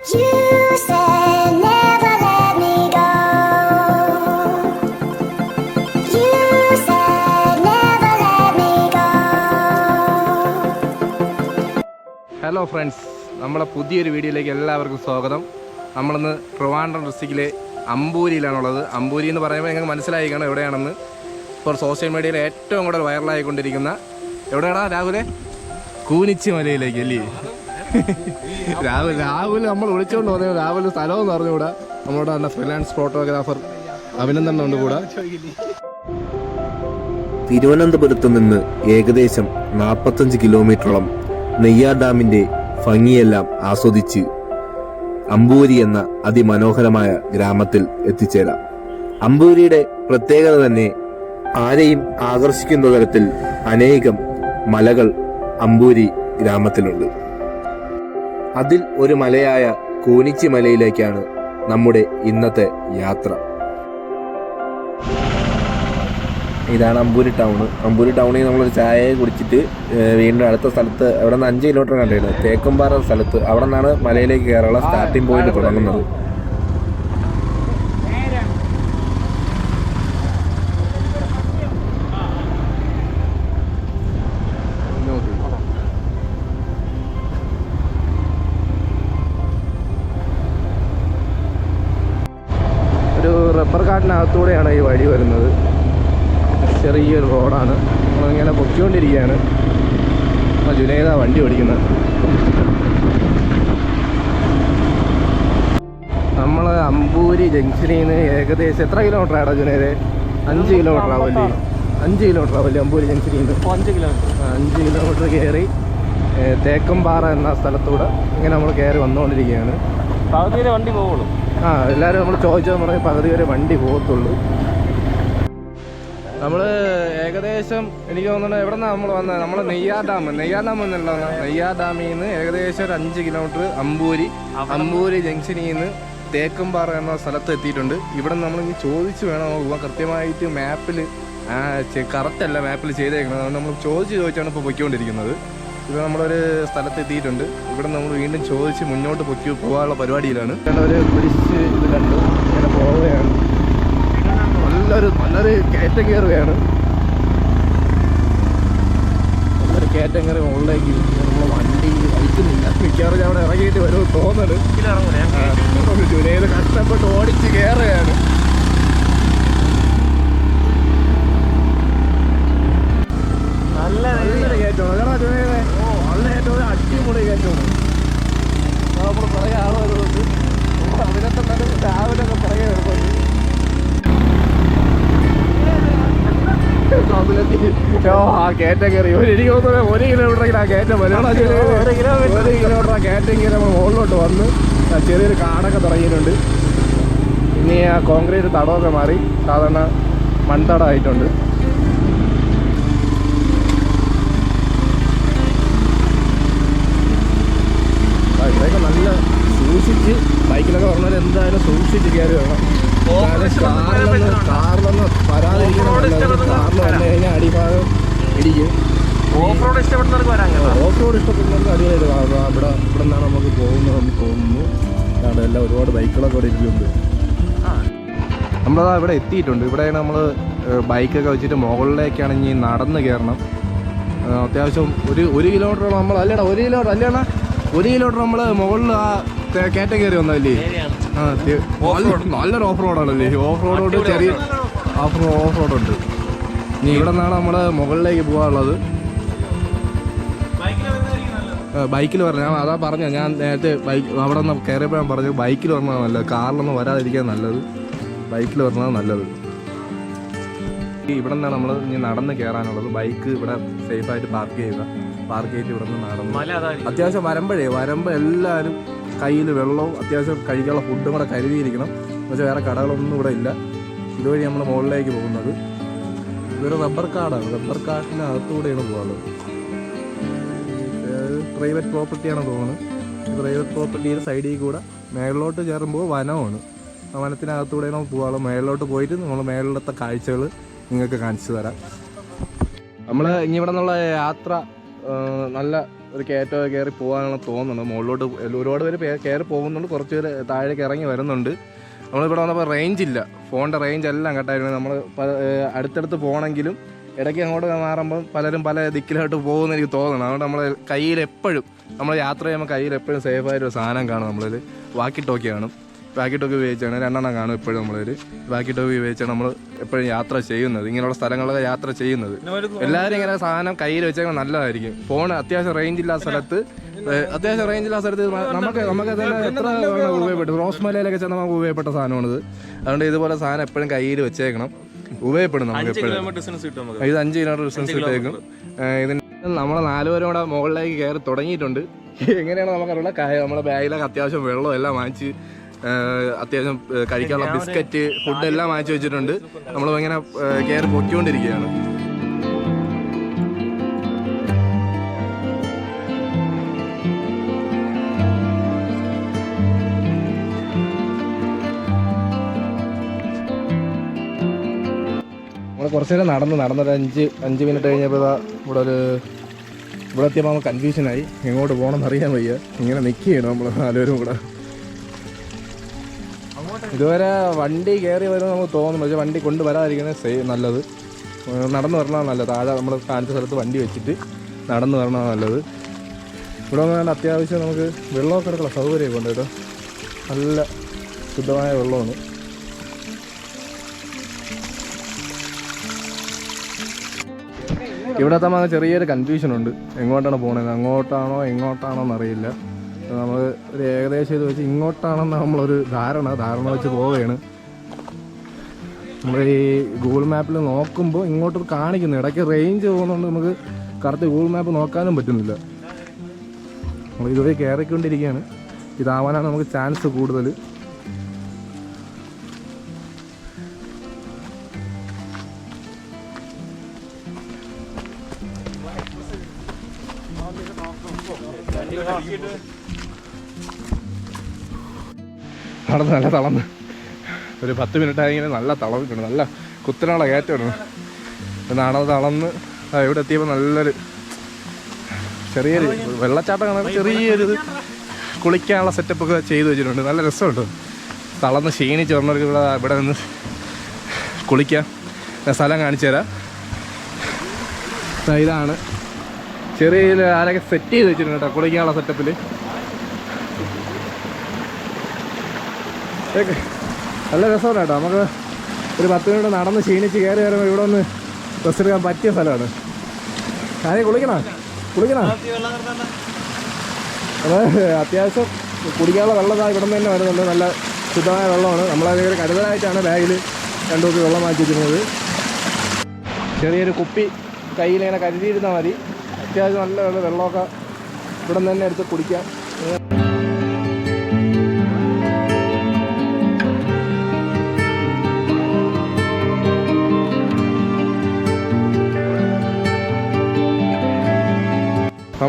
Hello friends നമ്മളെ പുതിയൊരു വീഡിയോയിലേക്ക് എല്ലാവർക്കും സ്വാഗതം. നമ്മളിന്ന് ട്രിവാൻഡ്രം ഡിസ്ട്രിക്റ്റിലെ അമ്പൂരിയിലാണുള്ളത്. അമ്പൂരി എന്ന് പറയുമ്പോൾ നിങ്ങൾക്ക് മനസ്സിലായി കാണും എവിടെയാണെന്ന്. ഇപ്പോൾ സോഷ്യൽ മീഡിയയിൽ ഏറ്റവും കൂടുതൽ വൈറലായിക്കൊണ്ടിരിക്കുന്ന എവിടെയാണോ രാഹുലെ? കൂനിച്ചി മലയിലേക്ക് അല്ലേ? രാഹുൽ രാഹുൽ നമ്മൾ വിളിച്ചോണ്ട് പോകുന്നത് രാഹുൽ സ്ഥലം എന്ന് പറഞ്ഞുകൂടാ നമ്മളോട് നല്ല ഫ്രീലാൻസ് ഫോട്ടോഗ്രാഫർ അഭിനന്ദനുണ്ട് കൂടെ. തിരുവനന്തപുരത്ത് നിന്ന് ഏകദേശം നാൽപ്പത്തഞ്ച് കിലോമീറ്ററോളം നെയ്യാർ ഡാമിന്റെ ഭംഗിയെല്ലാം ആസ്വദിച്ച് അമ്പൂരി എന്ന അതിമനോഹരമായ ഗ്രാമത്തിൽ എത്തിച്ചേരാം. അമ്പൂരിയുടെ പ്രത്യേകത തന്നെ ആരെയും ആകർഷിക്കുന്ന തരത്തിൽ അനേകം മലകൾ അമ്പൂരി ഗ്രാമത്തിലുണ്ട്. അതിൽ ഒരു മലയായ കൂനിച്ചി മലയിലേക്കാണ് നമ്മുടെ ഇന്നത്തെ യാത്ര. ഇതാണ് അമ്പൂരി ടൗൺ അമ്പൂരി ടൗണിൽ നമ്മളൊരു ചായ കുടിച്ചിട്ട് വീണ്ടും അടുത്ത സ്ഥലത്ത് അവിടെ നിന്ന് അഞ്ച് കിലോമീറ്റർ കണ്ടിരുന്നത് തേക്കുംപാറ സ്ഥലത്ത് അവിടെ നിന്നാണ് മലയിലേക്ക് കയറാനുള്ള സ്റ്റാർട്ടിംഗ് പോയിന്റ് തുടങ്ങുന്നത്. വഴി വരുന്നത്. ചെറിയൊരു റോഡാണ്. നമ്മളിങ്ങനെ പൊക്കിക്കൊണ്ടിരിക്കുകയാണ് ആ ജുനൈദ വണ്ടി ഓടിക്കുന്നത് നമ്മൾ അമ്പൂരി ജംഗ്ഷനിൽ നിന്ന് ഏകദേശം എത്ര കിലോമീറ്റർ ആടാ ജുനൈദേ? അഞ്ച് കിലോമീറ്റർ ആവല്ലേ അഞ്ച് കിലോമീറ്റർ ആവല്ലേ അമ്പൂരി ജംഗ്ഷനിൽ നിന്ന് അഞ്ച് കിലോമീറ്റർ. അഞ്ച് കിലോമീറ്റർ കയറി തേക്കമ്പാറ എന്ന സ്ഥലത്തൂടെ ഇങ്ങനെ നമ്മൾ കയറി വന്നുകൊണ്ടിരിക്കുകയാണ് പകുതി വരെ വണ്ടി പോകുള്ളൂ ആ എല്ലാവരും നമ്മൾ ചോദിച്ചാൽ പറഞ്ഞ് പകുതി വരെ വണ്ടി പോകത്തുള്ളൂ. നമ്മൾ ഏകദേശം എനിക്ക് തോന്നുന്നു എവിടെ നിന്നാണ് നമ്മൾ വന്നത് നമ്മൾ നെയ്യാർ ഡാം നെയ്യാർ ഡാം എന്നുള്ള നെയ്യാർ ഡാമിൽ നിന്ന് ഏകദേശം ഒരു അഞ്ച് കിലോമീറ്റർ അമ്പൂരി അമ്പൂരി ജംഗ്ഷനിൽ നിന്ന് തേക്കുംപാറ എന്ന സ്ഥലത്ത് എത്തിയിട്ടുണ്ട്. ഇവിടെ നമ്മൾ ഇനി ചോദിച്ച് വേണം പോകാൻ കൃത്യമായിട്ട് മാപ്പിൽ കറക്റ്റ് അല്ല മാപ്പിൽ ചെയ്തേക്കുന്നത് അതുകൊണ്ട് നമ്മൾ ചോദിച്ച് ചോദിച്ചാണ് ഇപ്പോൾ പൊയ്ക്കൊണ്ടിരിക്കുന്നത്. ഇപ്പോൾ നമ്മളൊരു സ്ഥലത്ത് എത്തിയിട്ടുണ്ട്. ഇവിടെ നമ്മൾ വീണ്ടും ചോദിച്ച് മുന്നോട്ട് പൊക്കി പോകാനുള്ള പരിപാടിയിലാണ്. ഒരു കുരിശ് ഇത് കണ്ടു. ഇങ്ങനെ പോവുകയാണ്. നല്ലൊരു നല്ലൊരു കയറ്റം കയറുകയാണ്. നല്ലൊരു കയറ്റം കയറി മുകളിലേക്ക് നമ്മൾ വണ്ടി വലിക്കുന്നില്ല. മിക്കവാറും ഞാൻ അവിടെ ഇറങ്ങിയിട്ട് വരും തോന്നൽ ജുലൈയിൽ കഷ്ടപ്പെട്ട് ഓടിച്ച് കയറുകയാണ്. നല്ല നല്ലൊരു കയറ്റമാണ്. കേട്ടോ ജുനൈദേ നല്ല കയറ്റം അടിപൊളി കയറ്റമാണ്. നമ്മൾ വരുന്നത് അതിനകത്തുണ്ടാലും രാവിലെ ഒക്കെ പറയാൻ വരുന്നത് ഓ, ആ കയറ്റം കയറി ഒരു എനിക്ക് തോന്നുന്നത് ഒരു കിലോമീറ്ററെങ്കിലും ആ കയറ്റം വരും. ഒരു കിലോമീറ്റർ. ആ കയറ്റം കയറി നമ്മൾ മുകളിലോട്ട് വന്ന് ചെറിയൊരു കാടൊക്കെ തുടങ്ങിയിട്ടുണ്ട്. ഇനി ആ കോൺക്രീറ്റ് തടമൊക്കെ മാറി സാധാരണ മൺതടമായിട്ടുണ്ട് ആ, ഇവിടെയൊക്കെ നല്ല സൂക്ഷിച്ച് ബൈക്കിലൊക്കെ പറഞ്ഞാൽ എന്തായാലും സൂക്ഷിച്ച് കയറി വേണം എന്നാലും കാറിലൊന്ന് കാറിലൊന്ന് വരാതിരിക്കണം കാറിൽ വന്നു കഴിഞ്ഞാൽ അടിഭാഗം ഇടിക്കും ഓഫ് റോഡ് ഇഷ്ടപ്പെടുന്നവർക്ക് വരാൻ ഓഫ് റോഡ് ഇഷ്ടപ്പെടുന്നവർക്ക് അടിയായിട്ട് കാണാം ഇവിടെ ഇവിടെ നിന്നാണ് നമുക്ക് പോകുന്നതെന്ന് തോന്നുന്നു അവിടെ എല്ലാം ഒരുപാട് ബൈക്കുകളൊക്കെ ഇവിടെ ഇരിക്കുന്നുണ്ട്. നമ്മളതാ ഇവിടെ എത്തിയിട്ടുണ്ട്. ഇവിടെ നമ്മൾ ബൈക്കൊക്കെ വെച്ചിട്ട് മുകളിലേക്കാണ് ഇനി നടന്ന് കയറണം. അത്യാവശ്യം ഒരു ഒരു കിലോമീറ്റർ നമ്മൾ അല്ലേടാ ഒരു കിലോമീറ്റർ അല്ലേടാ ഒരു കിലോമീറ്റർ നമ്മൾ മുകളിൽ ആ കാറ്റഗറി കയറ്റം കയറി വന്നതല്ലേ? ആ തെ- നല്ല- നല്ലൊരു ഓഫ് റോഡാണല്ലേ ഓഫ് റോഡുണ്ട് ചെറിയ ഓഫ് ഓഫ് റോഡുണ്ട് ഇനി ഇവിടെ നിന്നാണ് നമ്മൾ മുകളിലേക്ക് പോകാനുള്ളത്. ബൈക്കിൽ പറഞ്ഞു ഞാൻ അതാ പറഞ്ഞ ഞാൻ നേരത്തെ ബൈക്ക് അവിടെ നിന്ന് കയറിയപ്പോൾ ഞാൻ പറഞ്ഞു ബൈക്കിൽ വരണതാണ് നല്ലത്. കാറിലൊന്നും വരാതിരിക്കാൻ നല്ലത്. ബൈക്കിൽ വരണതാണ് നല്ലത്. ഇവിടെ നിന്നാണ് നമ്മൾ ഇനി നടന്ന് കയറാനുള്ളത്. ബൈക്ക് ഇവിടെ സേഫായിട്ട് പാർക്ക് ചെയ്യുക പാർക്ക് ചെയ്തിട്ട് ഇവിടെ നിന്ന് നടന്ന്. അത്യാവശ്യം വരമ്പഴേ വരുമ്പോൾ എല്ലാവരും കയ്യിൽ വെള്ളവും അത്യാവശ്യം കഴിക്കാനുള്ള ഫുഡും കൂടെ കരുതിയിരിക്കണം. പക്ഷേ വേറെ കടകളൊന്നും ഇവിടെ ഇല്ല. ഇതുവഴി നമ്മൾ മുകളിലേക്ക് പോകുന്നത്. ഇതൊരു റബ്ബർ കാടാണ് റബ്ബർ കാട്ടിനകത്തൂടെയാണ് പോകുന്നത് പ്രൈവറ്റ് പ്രോപ്പർട്ടിയാണ് തോന്നുന്നത് പ്രൈവറ്റ് പ്രോപ്പർട്ടിയുടെ സൈഡിൽ കൂടെ മേളിലോട്ട് കയറുമ്പോൾ വനമാണ്. ആ വനത്തിനകത്തൂടെയാണ് പോകാനുള്ളത്. മേളിലോട്ട് പോയിട്ട് നമ്മൾ മേളിലത്തെ കാഴ്ചകൾ നിങ്ങൾക്ക് കാണിച്ചു തരാം. നമ്മൾ ഇനി ഇവിടെ നിന്നുള്ള യാത്ര നല്ല ഒരു കയറ്റം കയറി പോകാനുള്ള തോന്നുന്നത്. മുകളിലോട്ട് ഒരുപാട് പേര് കയറി പോകുന്നുണ്ട്. കുറച്ച് പേര് താഴേക്ക് ഇറങ്ങി വരുന്നുണ്ട്. നമ്മളിവിടെ വന്നപ്പോൾ റേഞ്ച് ഇല്ല. ഫോണിന്റെ റേഞ്ച് എല്ലാം കട്ടായിരുന്നു. നമ്മൾ അടുത്തടുത്ത് പോകണമെങ്കിലും ഇടയ്ക്ക് അങ്ങോട്ട് മാറുമ്പം പലരും പല ദിക്കിലോട്ട് പോകുമെന്ന് എനിക്ക് തോന്നുന്നു അതുകൊണ്ട് നമ്മൾ കയ്യിൽ എപ്പോഴും നമ്മൾ യാത്ര ചെയ്യുമ്പോൾ കയ്യിൽ എപ്പോഴും സേഫായൊരു സാധനം കാണും നമ്മളിൽ വാക്കി ടോക്കി കാണും. വാക്കി ടോക്കി ഉപയോഗിച്ചാണ്. രണ്ടെണ്ണം കാണും എപ്പോഴും നമ്മളൊരു. വാക്കിട്ടൊക്കെ ടോക്കി ഉപയോഗിച്ചാണ് നമ്മൾ എപ്പോഴും യാത്ര ചെയ്യുന്നത്. ഇങ്ങനെയുള്ള സ്ഥലങ്ങളൊക്കെ യാത്ര ചെയ്യുന്നത്. എല്ലാവരും ഇങ്ങനെ സാധനം കയ്യിൽ വെച്ചാൽ നല്ലതായിരിക്കും. ഫോൺ അത്യാവശ്യം റേഞ്ച് ഇല്ലാത്ത സ്ഥലത്ത് അത്യാവശ്യം റേഞ്ച് ഇല്ലാത്ത സ്ഥലത്ത് നമുക്ക് നമുക്ക് തന്നെ എത്ര ഉപയോഗപ്പെട്ടു. റോസ് മലയിലൊക്കെ ചെന്നാൽ നമുക്ക് ഉപയോഗപ്പെട്ട സാധനമാണിത്. അതുകൊണ്ട് ഇതുപോലെ സാധനം എപ്പോഴും കയ്യിൽ വെച്ചേക്കണം. ഉപയോഗപ്പെടും നമുക്ക് എപ്പോഴും. ഇത് അഞ്ച് കിലോമീറ്റർ ഡിസ്റ്റൻസ് കിട്ടേക്കും. ഇതിന് നമ്മൾ നാലുപേരും കൂടെ മുകളിലേക്ക് കയറി തുടങ്ങിയിട്ടുണ്ട്. എങ്ങനെയാണ് നമുക്കറിയില്ല. നമ്മുടെ ബാഗിലൊക്കെ അത്യാവശ്യം വെള്ളം എല്ലാം വാങ്ങിച്ച് അത്യാവശ്യം കഴിക്കാനുള്ള ബിസ്ക്കറ്റ് ഫുഡ് എല്ലാം വാങ്ങിച്ചു വെച്ചിട്ടുണ്ട്. നമ്മൾ ഇങ്ങനെ കെയർ കയറി പൊക്കിക്കൊണ്ടിരിക്കുകയാണ് നമ്മൾ കുറച്ച് നേരം നടന്ന് നടന്നൊരു അഞ്ച് അഞ്ച് മിനിറ്റ് കഴിഞ്ഞപ്പോൾ ഇവിടെ ഒരു ഇവിടെ എത്തിയപ്പോൾ നമ്മൾ കൺഫ്യൂഷനായി എങ്ങോട്ട് പോകണമെന്ന് അറിയാൻ വയ്യ. ഇങ്ങനെ നിൽക്കുകയാണ് നമ്മൾ നാലുപേരും കൂടെ. ഇതുവരെ വണ്ടി കയറി വരുമെന്ന് നമുക്ക് തോന്നുന്നു. പക്ഷേ വണ്ടി കൊണ്ടുവരാതിരിക്കുന്നത് സേ നല്ലത്. നടന്നു വരണതാണ് നല്ലത്. താഴെ നമ്മൾ കാണിച്ച സ്ഥലത്ത് വണ്ടി വെച്ചിട്ട് നടന്നു വരണതാണ് നല്ലത്. ഇവിടെ വന്നാൽ അത്യാവശ്യം നമുക്ക് വെള്ളമൊക്കെ എടുക്കാനുള്ള സൗകര്യമൊക്കെ ഉണ്ട് കേട്ടോ. നല്ല ശുദ്ധമായ വെള്ളമാണ്. ഇവിടെ എത്താൻ ചെറിയൊരു കൺഫ്യൂഷൻ ഉണ്ട്. എങ്ങോട്ടാണ് പോകുന്നത് അങ്ങോട്ടാണോ എങ്ങോട്ടാണോ എന്നറിയില്ല. നമ്മൾ ഒരു ഏകദേശം ഇത് വെച്ച് ഇങ്ങോട്ടാണെന്ന് നമ്മളൊരു ധാരണ ധാരണ വെച്ച് പോവുകയാണ്. നമ്മൾ ഈ ഗൂഗിൾ മാപ്പിൽ നോക്കുമ്പോൾ ഇങ്ങോട്ട് കാണിക്കുന്നു. ഇടയ്ക്ക് റേഞ്ച് പോകുന്നതുകൊണ്ട് നമുക്ക് കറക്റ്റ് ഗൂഗിൾ മാപ്പ് നോക്കാനും പറ്റുന്നില്ല. നമ്മൾ ഇതുവരെ കയറിക്കൊണ്ടിരിക്കുകയാണ് ഇതാവാനാണ് നമുക്ക് ചാൻസ് കൂടുതൽ നടന്ന് നല്ല തളന്ന് ഒരു പത്ത് മിനിറ്റ് ആയെങ്കിൽ നല്ല തളവിട്ടുണ്ട് നല്ല കുത്തനുള്ള കയറ്റമാണ് നടന്ന് തളന്ന് ആ ഇവിടെ എത്തിയപ്പോൾ നല്ലൊരു ചെറിയൊരു വെള്ളച്ചാട്ടം കാണാൻ ചെറിയൊരു കുളിക്കാനുള്ള സെറ്റപ്പ് ഒക്കെ ചെയ്തു വെച്ചിട്ടുണ്ട്. നല്ല രസമുണ്ട്. തളർന്ന് ക്ഷീണിച്ച് വന്നവർക്ക് ഇവിടെ ഇവിടെ നിന്ന് കുളിക്കാം. ഞാൻ സ്ഥലം കാണിച്ചു തരാം. ഇതാണ്. ചെറിയ ആരൊക്കെ സെറ്റ് ചെയ്ത് വെച്ചിട്ടുണ്ട് കേട്ടോ കുളിക്കാനുള്ള സെറ്റപ്പിൽ നല്ല രസമാണ് കേട്ടോ. നമുക്ക് ഒരു പത്ത് മിനിറ്റ് നടന്ന് ക്ഷീണിച്ച് കയറി വരുമ്പോൾ ഇവിടെ ഒന്ന് റെസ്റ്റ് എടുക്കാൻ പറ്റിയ സ്ഥലമാണ്. കാര്യം കുളിക്കണോ? കുളിക്കണോ? അത് അത്യാവശ്യം കുടിക്കാനുള്ള വെള്ളം ഇവിടെ നിന്ന് തന്നെ വരുന്നുണ്ട്. നല്ല ശുദ്ധമായ വെള്ളമാണ്. നമ്മളതിൽ കരുതലായിട്ടാണ് ബാഗിൽ രണ്ടു കുപ്പി വെള്ളം മാറ്റി വെച്ചിരുന്നത് ചെറിയൊരു കുപ്പി കയ്യിൽ ഇങ്ങനെ കരുതിയിരുന്നാൽ മതി. അത്യാവശ്യം നല്ല വെള്ളം വെള്ളമൊക്കെ ഇവിടെ നിന്ന് തന്നെ എടുത്ത് കുടിക്കാം.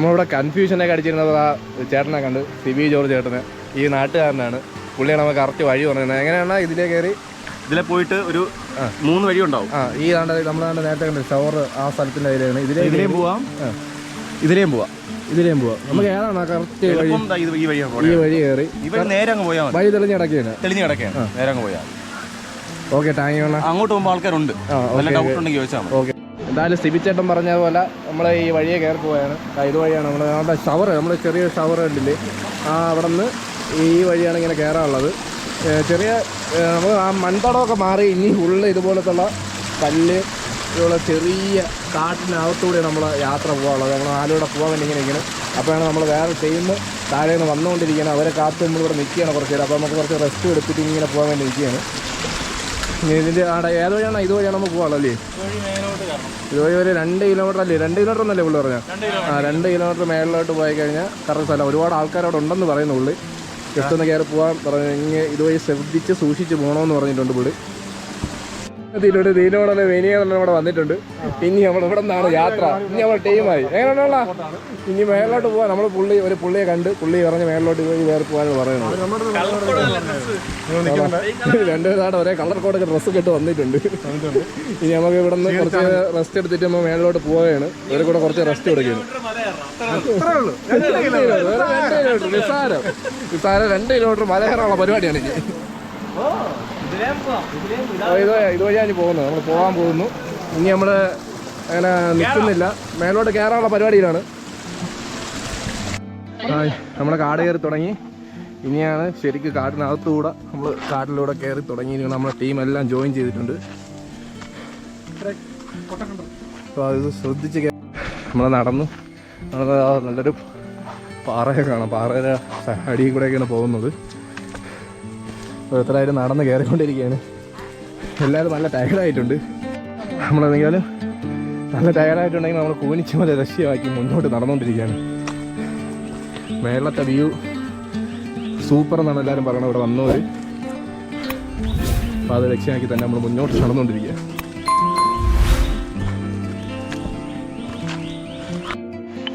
നമ്മളിവിടെ കൺഫ്യൂഷനൊക്കെ അടിച്ചിരുന്നത് ആ ചേട്ടനെ കണ്ട് സിബി ജോർജ് ചേട്ടന് ഈ നാട്ടുകാരനാണ്. പുള്ളിയാണ് നമുക്ക് കറക്റ്റ് വഴി പറഞ്ഞത് എങ്ങനെയാണ് ഇതിലേ കയറി ഇതിലെ പോയിട്ട് ഒരു മൂന്ന് വഴി ഉണ്ടാവും. ആ ഈ ആണ്ട് നമ്മൾ നേരത്തെ കണ്ട ഷവർ ആ സ്ഥലത്തിന്റെ അതിലാണ് ഇതിലേ ഇതിലേയും പോവാം. ഇതിലേയും പോവാം. ഇതിലേയും പോവാം. നമുക്ക് ഏതാണ് കറക്റ്റ് വഴി? ഈ. വഴി കയറി ഇവർ നേരെ അങ്ങ് പോയാൽ വഴി തെളിഞ്ഞ് കിടക്കുകയാണ്. തെളിഞ്ഞ് കിടക്കുകയാണ്. നേരെ അങ്ങ് പോയാൽ ഓക്കെ താങ്ക് യു അങ്ങോട്ട് പോകുമ്പോൾ ആൾക്കാരുണ്ട്. ഡൗട്ട് ഉണ്ടെങ്കിൽ ചോദിച്ചാൽ ഓക്കെ. എന്തായാലും സിബിച്ചേട്ടൻ പറഞ്ഞ പോലെ നമ്മൾ ഈ വഴിയെ കയറി പോവുകയാണ്. ദാ ഇത് വഴിയാണ് നമ്മൾ നമ്മുടെ ഷവർ നമ്മൾ ചെറിയ ഷവർ കണ്ടില്ലേ? ആ അവിടെ നിന്ന് ഈ വഴിയാണ് ഇങ്ങനെ കയറാനുള്ളത്. ചെറിയ നമ്മൾ ആ മൺതടമൊക്കെ മാറി ഇനി ഉള്ള ഇതുപോലത്തുള്ള കല്ല് ഇതുപോലെ ചെറിയ കാട്ടിനകത്തൂടെ നമ്മൾ യാത്ര പോകാനുള്ളത്. നമ്മൾ ആലൂടെ പോകാൻ വേണ്ടി ഇങ്ങനെ ഇങ്ങനെ അപ്പോഴാണ് നമ്മൾ വേറെ ടീം താഴെ നിന്ന് വന്നുകൊണ്ടിരിക്കുകയാണ്. അവരെ കാത്ത് നമ്മളിവിടെ നിൽക്കുകയാണ് കുറച്ച് നേരം. അപ്പോൾ നമുക്ക് കുറച്ച് റെസ്റ്റ് എടുത്തിട്ട് ഇങ്ങനെ പോകാൻ വേണ്ടി നിൽക്കുകയാണ്. ഇതിന്റെ ആടെ ഏത് വഴിയാണോ ഇതുവഴിയാണ് നമുക്ക് പോകാനുള്ളൂ അല്ലേ? ഇതുവഴി ഒരു രണ്ട് കിലോമീറ്റർ അല്ലേ? രണ്ട് കിലോമീറ്റർ എന്നല്ലേ പുള്ളി പറഞ്ഞ ആ രണ്ട് കിലോമീറ്റർ മേളിലോട്ട് പോയി കഴിഞ്ഞാൽ കറക്റ്റ് സ്ഥലം. ഒരുപാട് ആൾക്കാർ അവിടെ ഉണ്ടെന്ന് പറയുന്നു പുള്ളി. ജസ്റ്റ് ഒന്ന് കയറി പോകാൻ പറഞ്ഞു ഇങ്ങനെ ഇതുവഴി ശ്രദ്ധിച്ച് സൂക്ഷിച്ച് പോകണമെന്ന് പറഞ്ഞിട്ടുണ്ട് പുള്ളി. ഇതിലൂടെ ഇതിനോടെ വേനിയെല്ലാം ഇവിടെ വന്നിട്ടുണ്ട്. ഇനി നമ്മൾ ഇവിടെ നിന്നാണ് യാത്ര. ഇനി നമ്മൾ ടീമായി. എങ്ങനെയുള്ള ഇനി മേളിലോട്ട് പോവാൻ നമ്മൾ പുള്ളി ഒരു പുള്ളിയെ കണ്ട് പുള്ളി പറഞ്ഞ് മേളിലോട്ട് പോയി വേറെ പോകാനാണ് പറയുന്നത് രണ്ടുപേരാണ് ഒരേ കളർ കോഡൊക്കെ ഡ്രസ്സ് ഇട്ട് വന്നിട്ടുണ്ട്. ഇനി നമുക്ക് ഇവിടെ നിന്ന് കുറച്ച് റെസ്റ്റ് എടുത്തിട്ട് നമ്മൾ മേളിലോട്ട് പോവുകയാണ്. ഇവരെ കൂടെ കുറച്ച് റെസ്റ്റ് കൊടുക്കുകയാണ്. നിസാരം നിസാരം രണ്ട് കിലോമീറ്റർ, നിസ്സാരം നിസ്സാരം രണ്ട് കിലോമീറ്റർ മല പരിപാടിയാണ് ഇനി. ഇത് ഇതുവഴിയാണ് പോകുന്നത്. നമ്മൾ പോകാൻ പോകുന്നു. ഇനി നമ്മൾ അങ്ങനെ നിൽക്കുന്നില്ല. മേലോട്ട് കയറാനുള്ള പരിപാടിയിലാണ്. നമ്മുടെ കാട് കയറി തുടങ്ങി. ഇനിയാണ് ശരിക്കും കാട്ടിനകത്തുകൂടെ നമ്മൾ കാട്ടിലൂടെ കയറി തുടങ്ങി നമ്മുടെ ടീം എല്ലാം ജോയിൻ ചെയ്തിട്ടുണ്ട്. അപ്പോൾ അത് ശ്രദ്ധിച്ച് നമ്മൾ നടന്നു. നല്ലൊരു പാറയൊക്കെ കാണാം. പാറയുടെ അടിയിൽ കൂടെയൊക്കെയാണ് പോകുന്നത്. ഓരോരുത്തരായിട്ട് നടന്ന് കയറിക്കൊണ്ടിരിക്കുകയാണ് എല്ലാവരും നല്ല ടയർഡായിട്ടുണ്ട് നമ്മളെന്തെങ്കിലും നല്ല ടയർഡായിട്ടുണ്ടെങ്കിൽ നമ്മൾ കൂനിച്ച് പോലെ ലക്ഷ്യമാക്കി മുന്നോട്ട് നടന്നുകൊണ്ടിരിക്കുകയാണ്. മേളത്തെ വ്യൂ സൂപ്പർ എന്നാണ് എല്ലാവരും പറയണത് ഇവിടെ വന്നവർ അപ്പോൾ അത് ലക്ഷ്യമാക്കി തന്നെ നമ്മൾ മുന്നോട്ട് നടന്നുകൊണ്ടിരിക്കുക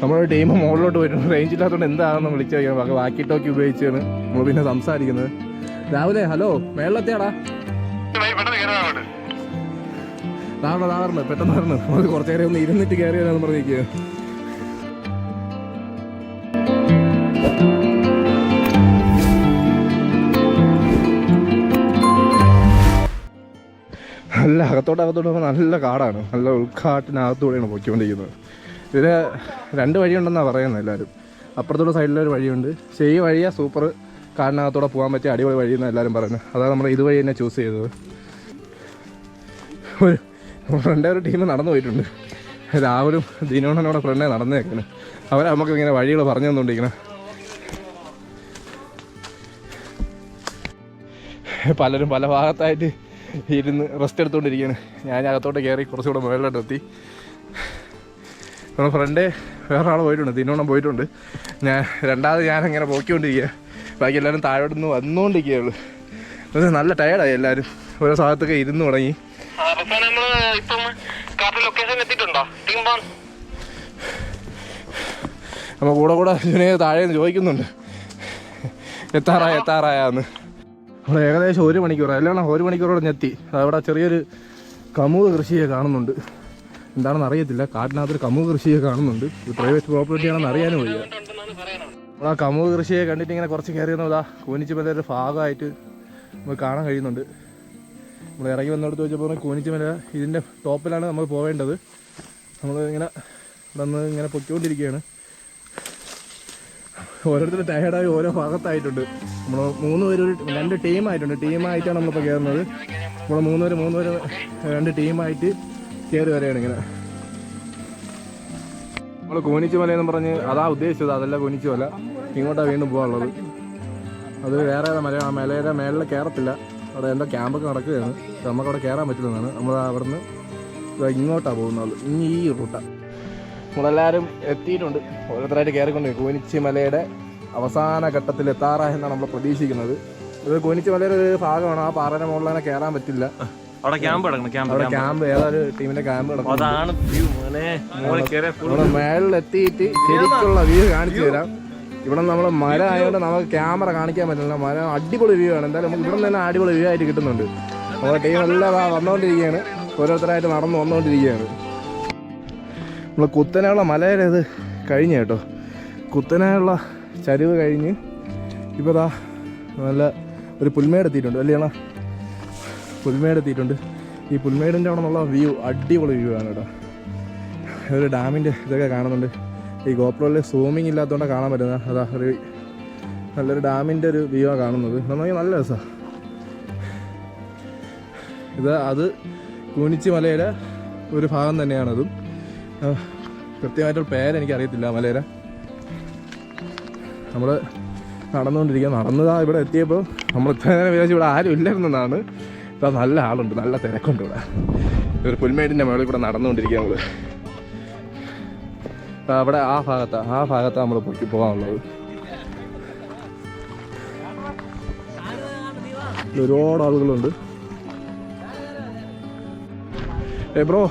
നമ്മുടെ ടീം മുകളിലോട്ട് പോയിട്ടുണ്ട് റേഞ്ച് ഇല്ലാത്തതുകൊണ്ട് എന്താണെന്ന് വിളിച്ചു നോക്കിയാണ് ബാക്കി ടോക്കി ഉപയോഗിച്ചാണ് നമ്മൾ പിന്നെ സംസാരിക്കുന്നത്. രാവിലെ ഹലോ മേളിലെത്തിയാടാ താഴെ താണർന്ന് പെട്ടെന്ന് പറഞ്ഞു നമുക്ക് കുറച്ചു നേരം ഒന്ന് ഇരുന്നിട്ട് കയറി വരാന്ന് പറഞ്ഞിരിക്കുക നല്ല അകത്തോട്ട് അകത്തോട്ട് പോകുമ്പോൾ നല്ല കാടാണ്. നല്ല ഉൾക്കാട്ടിനകത്തൂടെയാണ് പൊയ്ക്കൊണ്ടിരിക്കുന്നത്. ഇതിന് രണ്ട് വഴിയുണ്ടെന്നാണ് പറയുന്നത് എല്ലാവരും. അപ്പുറത്തുള്ള സൈഡിലൊരു വഴിയുണ്ട്. പക്ഷേ ഈ വഴിയാണ് സൂപ്പർ. കാടിനകത്തൂടെ പോകാൻ പറ്റിയ അടിപൊളി വഴി എന്നാണ് എല്ലാവരും പറയുന്നത് അതാണ് നമ്മൾ ഇതുവഴി തന്നെ ചൂസ് ചെയ്തത്. ഒരു ഫ്രണ്ടേ ഒരു ടീം നടന്നു പോയിട്ടുണ്ട്. രാഹുലും ദിനോണനോടെ ഫ്രണ്ടേ നടന്നേക്കാണ്. അവരെ നമുക്ക് ഇങ്ങനെ വഴികൾ പറഞ്ഞു തന്നുകൊണ്ടിരിക്കണം പലരും പല ഭാഗത്തായിട്ട് ഇരുന്ന് റെസ്റ്റ് എടുത്തുകൊണ്ടിരിക്കുകയാണ് ഞാൻ അകത്തോട്ട് കയറി കുറച്ചുകൂടെ മുകളിലോട്ട് എത്തി നമ്മുടെ ഫ്രണ്ട് വേറൊരാൾ പോയിട്ടുണ്ട്. ദിനോണം പോയിട്ടുണ്ട്. ഞാൻ രണ്ടാമത് ഞാൻ പോക്കിക്കൊണ്ടിരിക്കുക ബാക്കി എല്ലാവരും താഴോട്ട് നിന്ന് വന്നുകൊണ്ടിരിക്കുകയുള്ളൂ അത് നല്ല ടയർഡായി എല്ലാവരും. ഓരോ ഭാഗത്തൊക്കെ ഇരുന്ന് തുടങ്ങി. നമ്മൾ കൂടെ കൂടെ ജുനേ താഴെ നിന്ന് ചോദിക്കുന്നുണ്ട്. എത്താറായ എത്താറായാന്ന് നമ്മൾ ഏകദേശം ഒരു മണിക്കൂർ അല്ലാണ് ഒരു മണിക്കൂറോടെ ഞെത്തി അവിടെ ചെറിയൊരു കമുക് കൃഷിയെ കാണുന്നുണ്ട്. എന്താണെന്ന് അറിയത്തില്ല. കാട്ടിനകത്തൊരു കമുക് കൃഷിയെ കാണുന്നുണ്ട്. ഇത് പ്രൈവറ്റ് പ്രോപ്പർട്ടി ആണെന്ന് അറിയാനും വയ്യ. നമ്മൾ ആ കമുക് കൃഷിയെ കണ്ടിട്ട് ഇങ്ങനെ കുറച്ച് കയറി വന്നതാ. ഒരു ഭാഗമായിട്ട് നമുക്ക് കാണാൻ കഴിയുന്നുണ്ട്. നമ്മൾ ഇറങ്ങി വന്നിടത്ത് വെച്ചപ്പോൾ കൂനിച്ചുമല ഇതിന്റെ ടോപ്പിലാണ് നമ്മൾ പോവേണ്ടത്. നമ്മൾ ഇങ്ങനെ വന്ന് ഇങ്ങനെ പൊയ്ക്കൊണ്ടിരിക്കുകയാണ്. ഓരോരുത്തർ ടയർഡായി ഓരോ ഭാഗത്തായിട്ടുണ്ട്. നമ്മൾ മൂന്ന് പേര് ഒരു രണ്ട് ടീമായിട്ടുണ്ട്. ടീമായിട്ടാണ് നമ്മളിപ്പോൾ കയറുന്നത്. നമ്മൾ മൂന്ന് പേര് മൂന്ന് പേര് രണ്ട് ടീമായിട്ട് കയറി വരികയാണ് ഇങ്ങനെ. നമ്മൾ കൂനിച്ചുമല എന്ന് പറഞ്ഞ് അതാ ഉദ്ദേശിച്ചത് അതല്ല കൂനിച്ചുമല ഇങ്ങോട്ടാണ് വീണ്ടും പോകാനുള്ളത്. അത് വേറെ മല മലയുടെ മേളിൽ കയറത്തില്ല അവിടെ എന്തോ ക്യാമ്പൊക്കെ നടക്കുകയാണ്. നമുക്ക് അവിടെ കയറാൻ പറ്റില്ലെന്നാണ് നമ്മൾ അവിടുന്ന് ഇങ്ങോട്ടാ ഇങ്ങോട്ടാണ് പോകുന്നത്. ഇനി ഈ റൂട്ടാണ് നമ്മളെല്ലാവരും എത്തിയിട്ടുണ്ട്. ഓരോരുത്തരായിട്ട് കയറിക്കൊണ്ട് കൂനിച്ചി മലയുടെ അവസാന ഘട്ടത്തിൽ എത്താറ എന്നാണ് നമ്മൾ പ്രതീക്ഷിക്കുന്നത്. ഇത് കൂനിച്ചി മലയുടെ ഒരു ഭാഗമാണ്. ആ പാറയുടെ മുകളിൽ തന്നെ കയറാൻ പറ്റില്ല. അവിടെ ക്യാമ്പ് കിടക്കണം ക്യാമ്പ് അവിടെ ക്യാമ്പ് ഏതൊരു ടീമിന്റെ ക്യാമ്പ് കിടക്കും അതാണ് വ്യൂ മോനെ. മോളിൽ കയറിയ full നമ്മുടെ മേളിൽ എത്തിയിട്ട് ശരിക്കുള്ള വ്യൂ കാണിച്ചു തരാം. ഇവിടെ നമ്മൾ മര ആയതുകൊണ്ട് നമുക്ക് ക്യാമറ കാണിക്കാൻ പറ്റില്ല. മര അടിപൊളി വ്യൂ ആണ്. എന്തായാലും നമുക്ക് ഇവിടെ തന്നെ അടിപൊളി വ്യൂ ആയിട്ട് കിട്ടുന്നുണ്ട്. നമ്മുടെ ടീം എല്ലാം വന്നുകൊണ്ടിരിക്കുകയാണ് ഓരോരുത്തരായിട്ട് നടന്ന് വന്നുകൊണ്ടിരിക്കുകയാണ് നമ്മൾ കുത്തനെയുള്ള മലയുടെ ഇത് കഴിഞ്ഞ കേട്ടോ. കുത്തനെയുള്ള ചരിവ് കഴിഞ്ഞ് ഇപ്പോൾ ദാ നല്ല ഒരു പുൽമേട് എത്തിയിട്ടുണ്ട് അല്ലേ അണ്ണാ? പുൽമേട് എത്തിയിട്ടുണ്ട്. ഈ പുൽമേടിന്റെ അവിടെ നിന്നുള്ള വ്യൂ അടിപൊളി വ്യൂ ആണ് കേട്ടോ. ഒരു ഡാമിന്റെ ഇതൊക്കെ കാണുന്നുണ്ട്. ഈ ഗോപ്രോയിൽ സൂമിങ് ഇല്ലാത്തതുകൊണ്ട് കാണാൻ പറ്റുന്ന അതാ ഒരു നല്ലൊരു ഡാമിന്റെ ഒരു വ്യൂ ആണ് കാണുന്നത്. നന്നായി നല്ല രസമാണ് ഇത് അത് കൂനിച്ചി മലയുടെ ഒരു ഭാഗം തന്നെയാണതും കൃത്യമായിട്ടൊരു പേരെനിക്കറിയത്തില്ല മലയുടെ. നമ്മൾ നടന്നുകൊണ്ടിരിക്കുക. നടന്നതാ ഇവിടെ എത്തിയപ്പോൾ നമ്മൾ ഇത്ര നേരം വിചാരിച്ചു ഇവിടെ ആരും ഇല്ലായിരുന്നെന്നാണ് ഇപ്പം നല്ല ആളുണ്ട് നല്ല തിരക്കുണ്ട് ഇവിടെ. ഒരു പുൽമേടിന്റെ മുകളിൽ കൂടെ നടന്നുകൊണ്ടിരിക്കുക നമ്മൾ അവിടെ ആ ഭാഗത്താണ് ആ ഭാഗത്താണ് നമ്മൾ പൊക്കി പോകാനുള്ളത്. ഒരുപാട് ആളുകളുണ്ട്. ഏ ബ്രോ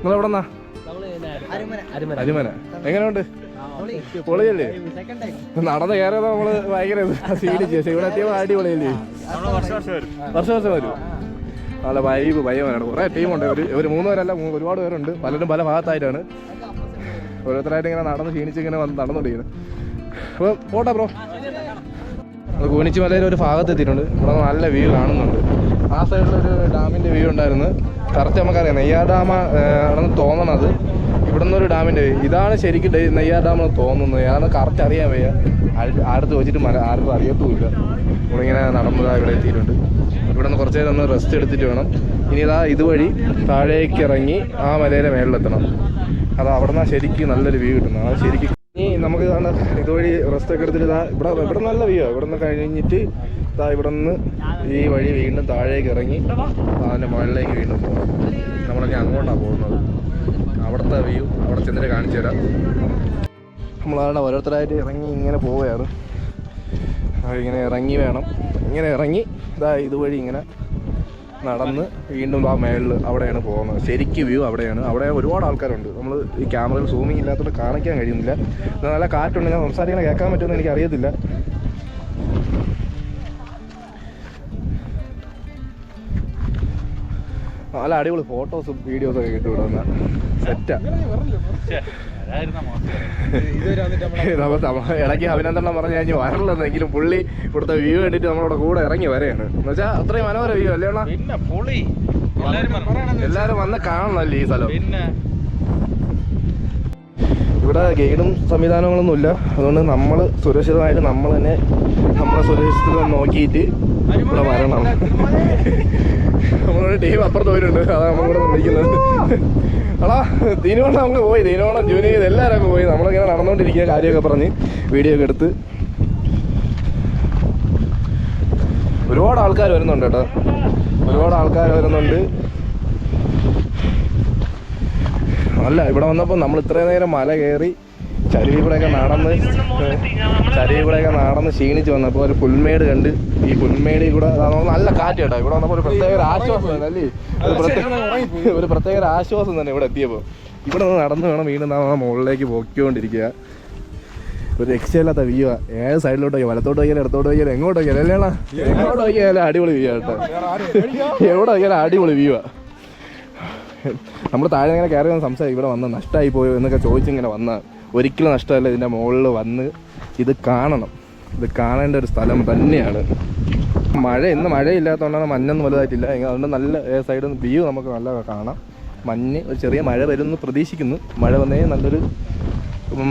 നിങ്ങൾ എവിടെ നിന്നാ? അരിമന. എങ്ങനെയുണ്ട്? പൊളിയല്ലേ? നടന്ന് കയറിയത് നമ്മൾ ഭയങ്കര സീഡിച്ച് ഇവിടെ എത്തിയപ്പോൾ അടിപൊളിയല്ലേ? നമ്മൾ വർഷം വർഷം വരും. വർഷം വർഷം വരും. നല്ല വൈബ് ഭയമാണ് കുറേ ടീമുണ്ട് ഒരു ഒരു മൂന്ന് പേരല്ല ഒരുപാട് പേരുണ്ട്. പലരും പല ഭാഗത്തായിട്ടാണ്. ഓരോരുത്തരായിട്ട് ഇങ്ങനെ നടന്ന് ക്ഷീണിച്ച് ഇങ്ങനെ വന്ന് നടന്നുകൊണ്ടിരിക്കുന്നത് അപ്പോൾ പോട്ടെ ബ്രോ നമ്മൾ കൂനിച്ചി മലയിൽ ഒരു ഭാഗത്ത് എത്തിയിട്ടുണ്ട്. ഇവിടെ നല്ല വ്യൂ കാണുന്നുണ്ട്. ആ സൈഡിലൊരു ഡാമിന്റെ വ്യൂ ഉണ്ടായിരുന്നു. കറക്റ്റ് നമുക്കറിയാം. നെയ്യാർ ഡാം ആണെന്ന് തോന്നണത്. ഇവിടെ നിന്നൊരു ഡാമിന്റെ വ്യൂ ഇതാണ് ശരിക്കും നെയ്യാർ ഡാം എന്ന് തോന്നുന്നത്. ഞാനത് കറക്റ്റ് അറിയാൻ വയ്യ. ആടുത്ത് വെച്ചിട്ട് ആർക്കും അറിയത്തുമില്ല. നമ്മളിങ്ങനെ നടന്നതാ ഇവിടെ എത്തിയിട്ടുണ്ട്. ഇവിടെ നിന്ന് കുറച്ച് നേരം ഒന്ന് റെസ്റ്റ് എടുത്തിട്ട് വേണം. ഇനി ഇതാ ഇതുവഴി താഴേക്ക് ഇറങ്ങി ആ മലയുടെ മേളിലെത്തണം. അത് അവിടെ നിന്നാണ് ശരിക്കും നല്ലൊരു വ്യൂ കിട്ടുന്നത്. അതാ ശരിക്കും ഇനി നമുക്ക് ഇതാണ് ഇതുവഴി റെസ്റ്റ് ഒക്കെ എടുത്തിട്ട് ഇതാ ഇവിടെ ഇവിടെ നല്ല വ്യൂ ഇവിടെ നിന്ന് കഴിഞ്ഞിട്ട് ഇതാ ഇവിടെ നിന്ന് ഈ വഴി വീണ്ടും താഴേക്ക് ഇറങ്ങി അതിന്റെ മുകളിലേക്ക് വീണ്ടും പോകണം നമ്മളിനി അങ്ങോട്ടാണ് പോകുന്നത്. അവിടുത്തെ വ്യൂ അവിടെ ചെന്നിട്ട് കാണിച്ചു തരാം നമ്മളവിടെ ഓരോരുത്തരായിട്ട് ഇറങ്ങി ഇങ്ങനെ പോവുകയാണ്. ഇങ്ങനെ ഇറങ്ങി വേണം. ഇങ്ങനെ ഇറങ്ങി ഇതാ ഇതുവഴി ഇങ്ങനെ നടന്ന് വീണ്ടും ആ മേളിൽ അവിടെയാണ് പോകുന്നത്. ശരിക്കും വ്യൂ അവിടെയാണ്. അവിടെ ഒരുപാട് ആൾക്കാരുണ്ട്. നമ്മൾ ഈ ക്യാമറയിൽ സൂമിങ് ഇല്ലാത്തതുകൊണ്ട് കാണിക്കാൻ കഴിയുന്നില്ല. നല്ല കാറ്റുണ്ട്. ഞാൻ സംസാരിക്കണ കേൾക്കാൻ പറ്റുമെന്ന് എനിക്ക് അറിയത്തില്ല നല്ല അടിപൊളി ഫോട്ടോസും വീഡിയോസും ഒക്കെ കിട്ടും ഇവിടെ സെറ്റാ നമ്മൾ നമ്മ- ഇടയ്ക്ക് അഭിനന്ദനം പറഞ്ഞു കഴിഞ്ഞ് വരലെന്നെങ്കിലും പുള്ളി ഇവിടുത്തെ വ്യൂ കണ്ടിട്ട് നമ്മളവിടെ കൂടെ ഇറങ്ങി വരെയാണ് എന്ന് വെച്ചാൽ അത്രയും മനോഹര വ്യൂ അല്ലേ. എല്ലാരും വന്ന് കാണണല്ലേ ഈ സ്ഥലം. പിന്നെ ഇവിടെ ഗൈഡും സംവിധാനങ്ങളൊന്നും ഇല്ല അതുകൊണ്ട് നമ്മൾ സുരക്ഷിതമായിട്ട് നമ്മൾ തന്നെ നമ്മളെ സുരക്ഷിതം നോക്കിയിട്ട് ഇവിടെ വരണം. നമ്മളൊരു ടീം അപ്പുറത്ത് പോയിട്ടുണ്ട്. അതാണ് നമ്മളിവിടെ വിളിക്കുന്നത് അടാ തീരുവണ്ണം നമുക്ക് പോയി. തീരുവണ്ണം ജൂനി ചെയ്ത് എല്ലാവരും അങ്ങ് പോയി. നമ്മളിങ്ങനെ നടന്നുകൊണ്ടിരിക്കുക കാര്യമൊക്കെ പറഞ്ഞ് വീഡിയോ ഒക്കെ എടുത്ത്. ഒരുപാട് ആൾക്കാർ വരുന്നുണ്ട് കേട്ടോ. ഒരുപാട് ആൾക്കാർ വരുന്നുണ്ട്. അല്ല ഇവിടെ വന്നപ്പോൾ നമ്മൾ ഇത്രയും നേരം മല കയറി ചരുവി കൂടെയൊക്കെ നടന്ന് ചരുവി കൂടെയൊക്കെ നടന്ന് ക്ഷീണിച്ച് വന്നപ്പോൾ ഒരു പുൽമേട് കണ്ട് ഈ പുൽമേടിൽ കൂടെ നല്ല കാറ്റ് കേട്ടോ. ഇവിടെ വന്നപ്പോൾ ഒരു പ്രത്യേക ഒരു ആശ്വാസം അല്ലേ? ഒരു പ്രത്യേക ഒരു ആശ്വാസം തന്നെ ഇവിടെ എത്തിയപ്പോൾ ഇവിടെ നിന്ന് നടന്ന് വേണം വീണ്ടും നമ്മൾ മുകളിലേക്ക് പൊക്കിക്കൊണ്ടിരിക്കുക ഒരു രക്ഷയില്ലാത്ത വ്യൂ ഏത് സൈഡിലോട്ട് പോയി വലത്തോട്ട് പോയാലും ഇടത്തോട്ട് പോയാലും എങ്ങോട്ട് പോയാലും അല്ലേ? എങ്ങോട്ട് പോയാലും അടിപൊളി വ്യൂ കേട്ടോ. എവിടെ പോയാലും അടിപൊളി വ്യൂ ആ. നമ്മൾ താഴെ ഇങ്ങനെ കയറി വന്ന് സംസാരിക്കും ഇവിടെ വന്ന് നഷ്ടമായി പോയോ? എന്നൊക്കെ ചോദിച്ചിങ്ങനെ വന്ന ഒരിക്കലും നഷ്ടമല്ല ഇതിന്റെ മുകളിൽ വന്ന് ഇത് കാണണം. ഇത് കാണേണ്ട ഒരു സ്ഥലം തന്നെയാണ്. മഴ ഇന്ന് മഴയില്ലാത്തതുകൊണ്ടാണ് മഞ്ഞൊന്നും വലുതായിട്ടില്ല. അതുകൊണ്ട് നല്ല സൈഡിൽ നിന്ന് വ്യൂ നമുക്ക് നല്ല കാണാം. മഞ്ഞ് ഒരു ചെറിയ മഴ വരുമെന്ന് പ്രതീക്ഷിക്കുന്നു. മഴ വന്നേ നല്ലൊരു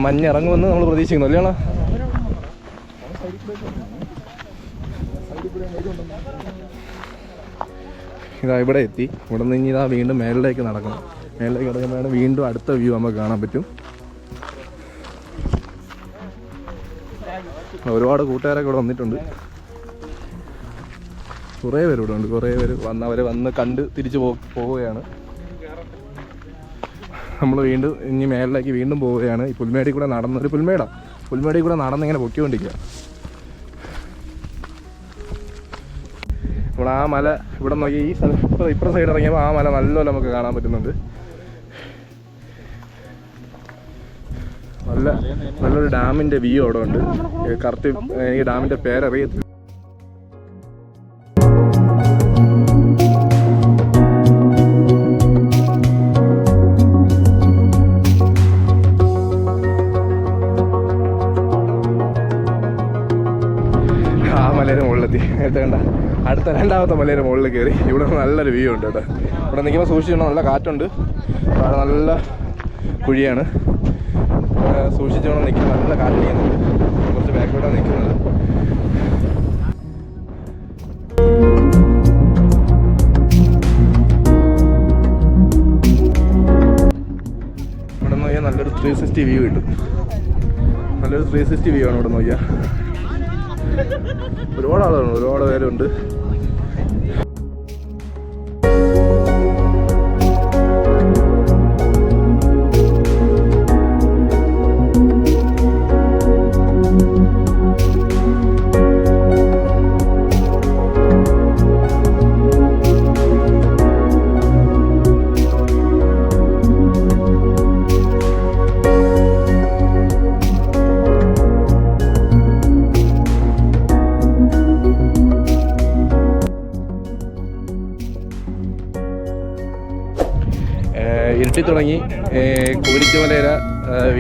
മഞ്ഞ് ഇറങ്ങുമെന്ന് നമ്മൾ പ്രതീക്ഷിക്കുന്നു. അല്ലേണോ ഇതാ ഇവിടെ എത്തി. ഇവിടെ നിന്ന് ഇനി ഇതാ വീണ്ടും മേളിലേക്ക് നടക്കണം. മേളിലേക്ക് നടക്കുമ്പോഴാണ് വീണ്ടും അടുത്ത വ്യൂ നമുക്ക് കാണാൻ പറ്റും. ഒരുപാട് കൂട്ടുകാരൊക്കെ ഇവിടെ വന്നിട്ടുണ്ട്. കുറേ പേര് ഇവിടെ ഉണ്ട്. കുറേ പേര് വന്ന് അവരെ വന്ന് കണ്ട് തിരിച്ചു പോവുകയാണ്. നമ്മൾ വീണ്ടും ഇനി മേളിലേക്ക് വീണ്ടും പോവുകയാണ്. ഈ പുൽമേടിൽ കൂടെ നടന്ന് ഒരു പുൽമേടി. കൂടെ നടന്ന് ഇങ്ങനെ പൊക്കിക്കൊണ്ടിരിക്കുക ഇവിടെ ആ മല ഇവിടെ നോക്കി ഈ സ്ഥലം ഇപ്പോൾ ഇപ്പുറം സൈഡ് ഇറങ്ങിയപ്പോൾ ആ മല നല്ലപോലെ നമുക്ക് കാണാൻ പറ്റുന്നുണ്ട്. നല്ല നല്ലൊരു ഡാമിന്റെ വ്യൂ അവിടെ ഉണ്ട്. കറക്റ്റ് എനിക്ക് ഡാമിന്റെ പേരറിയത്തില്ല. മുകളിലെത്തി നേരത്തെ കണ്ട. അടുത്ത രണ്ടാമത്തെ മലയുടെ മുകളിൽ കയറി. ഇവിടെ നല്ലൊരു വ്യൂ ഉണ്ട് കേട്ടോ. ഇവിടെ നിൽക്കുമ്പോൾ സൂക്ഷിച്ചു നല്ല കാറ്റുണ്ട്. അവിടെ നല്ല കുഴിയാണ്. സൂക്ഷിച്ചുകൊണ്ട് നിൽക്കുമ്പോൾ നിൽക്കുന്ന നല്ല കാറ്റ് ചെയ്യുന്നുണ്ട് കുറച്ച് ബാക്കിലോട്ടാണ് നിൽക്കുന്നത് ഇവിടെ നോക്കിയാൽ നല്ലൊരു ത്രീ സിക്സ്റ്റി വ്യൂ കിട്ടും. നല്ലൊരു ത്രീ സിക്സ്റ്റി വ്യൂ ആണ് ഇവിടെ നോക്കിയാൽ ഒരുപാട് ആളുകളുണ്ട് ഒരുപാട് പേരുണ്ട്.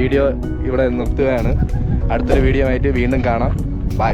വീഡിയോ ഇവിടെ നിർത്തുകയാണ്. അടുത്തൊരു വീഡിയോ ആയിട്ട് വീണ്ടും കാണാം. ബൈ